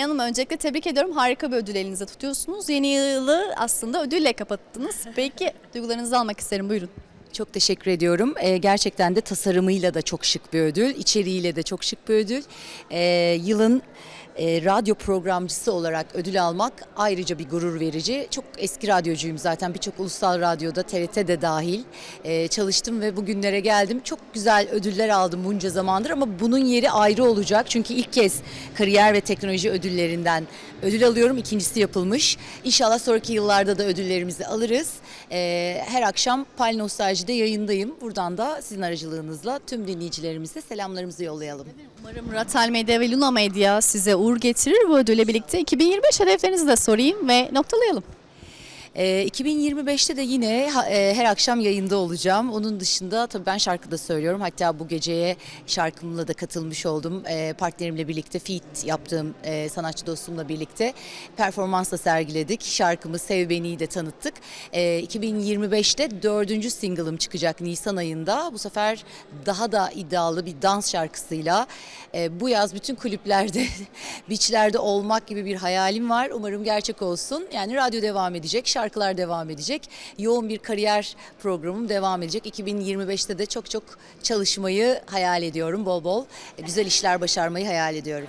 Hanım öncelikle tebrik ediyorum. Harika bir ödül elinize tutuyorsunuz. Yeni yılı aslında ödülle kapattınız. Peki duygularınızı almak isterim. Buyurun. Çok teşekkür ediyorum. Ee, gerçekten de tasarımıyla da çok şık bir ödül, içeriğiyle de çok şık bir ödül. Ee, yılın e, radyo programcısı olarak ödül almak ayrıca bir gurur verici. Çok eski radyocuyum zaten. Birçok ulusal radyoda, TRT de dahil e, çalıştım ve bugünlere geldim. Çok güzel ödüller aldım bunca zamandır ama bunun yeri ayrı olacak. Çünkü ilk kez kariyer ve teknoloji ödüllerinden ödül alıyorum. İkincisi yapılmış. İnşallah sonraki yıllarda da ödüllerimizi alırız. Ee, her akşam Pal Nostalji'de yayındayım. Buradan da sizin aracılığınızla tüm dinleyicilerimize selamlarımızı yollayalım. Umarım Ratel Medya ve Luna Medya size uğur getirir bu ödülle birlikte. 2025 hedeflerinizi de sorayım ve noktalayalım. Ee, 2025'te de yine e, her akşam yayında olacağım. Onun dışında tabii ben şarkı da söylüyorum. Hatta bu geceye şarkımla da katılmış oldum. Ee, partnerimle birlikte feat yaptığım e, sanatçı dostumla birlikte performansla sergiledik. Şarkımı Sev Beni'yi de tanıttık. Ee, 2025'te dördüncü single'ım çıkacak Nisan ayında. Bu sefer daha da iddialı bir dans şarkısıyla e, bu yaz bütün kulüplerde, beachlerde olmak gibi bir hayalim var. Umarım gerçek olsun. Yani radyo devam edecek, şarkılar devam edecek. Yoğun bir kariyer programım devam edecek. 2025'te de çok çok çalışmayı hayal ediyorum bol bol. Güzel işler başarmayı hayal ediyorum.